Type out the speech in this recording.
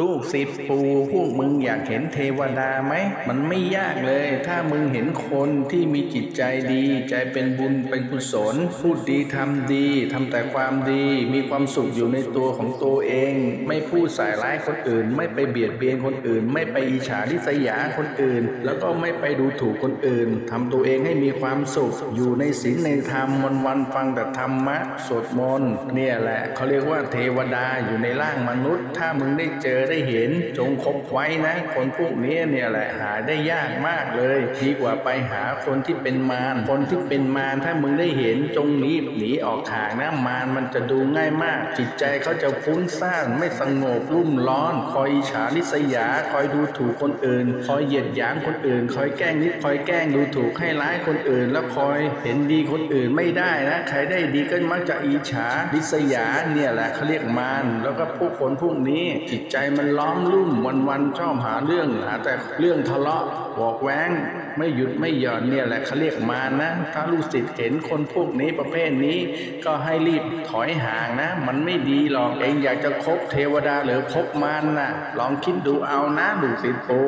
ลูกศิษย์ปู่พวกมึงอยากเห็นเทวดาไหม มันไม่ยากเลย ถ้ามึงเห็นคนที่มีจิตใจดี ใจเป็นบุญเป็นกุศล พูดดีทำดีทำแต่ความดี มีความสุขอยู่ในตัวของตัวเอง ไม่พูดสายร้ายคนอื่น ไม่ไปเบียดเบียนคนอื่น ไม่ไปอิจฉาริษยาคนอื่น แล้วก็ไม่ไปดูถูกคนอื่นทำตัวเองให้มีความสุข อยู่ในศีลในธรรมวันวันฟังแต่ธรรมะสวดมนต์เนี่ยแหละเขาเรียกว่าเทวดาอยู่ในร่างมนุษย์ ถ้ามึงได้เจอได้เห็นจงคบไว้นะ คนพวกนี้เนี่ยแหละหาได้ยากมากเลยดีกว่าไปหาคนที่เป็นมารคนที่เป็นมารถ้ามึงได้เห็นจงหนีหนีออกห่างนะมารมันจะดูง่ายมาก จิตใจเขาจะฟุ้งซ่านไม่สงบรุ่มร้อน คอยฉาริษยา คอยดูถูกคนอื่น คอยเหยียดหยามคนอื่น คอยแกล้งนิดคอยแกล้งดูถูกให้ร้ายคนอื่น แล้วคอยเห็นดีคนอื่นไม่ได้นะใครได้ดีก็มักจะอิจฉาริษยาเนี่ยแหละเขาเรียกมารแล้วก็ผู้คนพวกนี้จิตใจมันล้อมลุ่มวันๆชอบหาเรื่องหาแต่เรื่องทะเลาะบอกแว้ง ไม่หยุดไม่หย่อนเนี่ยแหละเขาเรียกมารนะ ถ้าลูกศิษย์เห็นคนพวกนี้ประเภทนี้ ก็ให้รีบถอยห่างนะ มันไม่ดีหรอกเองอยากจะคบเทวดาหรือคบมารนะลองคิดดูเอานะลูกศิษย์ปู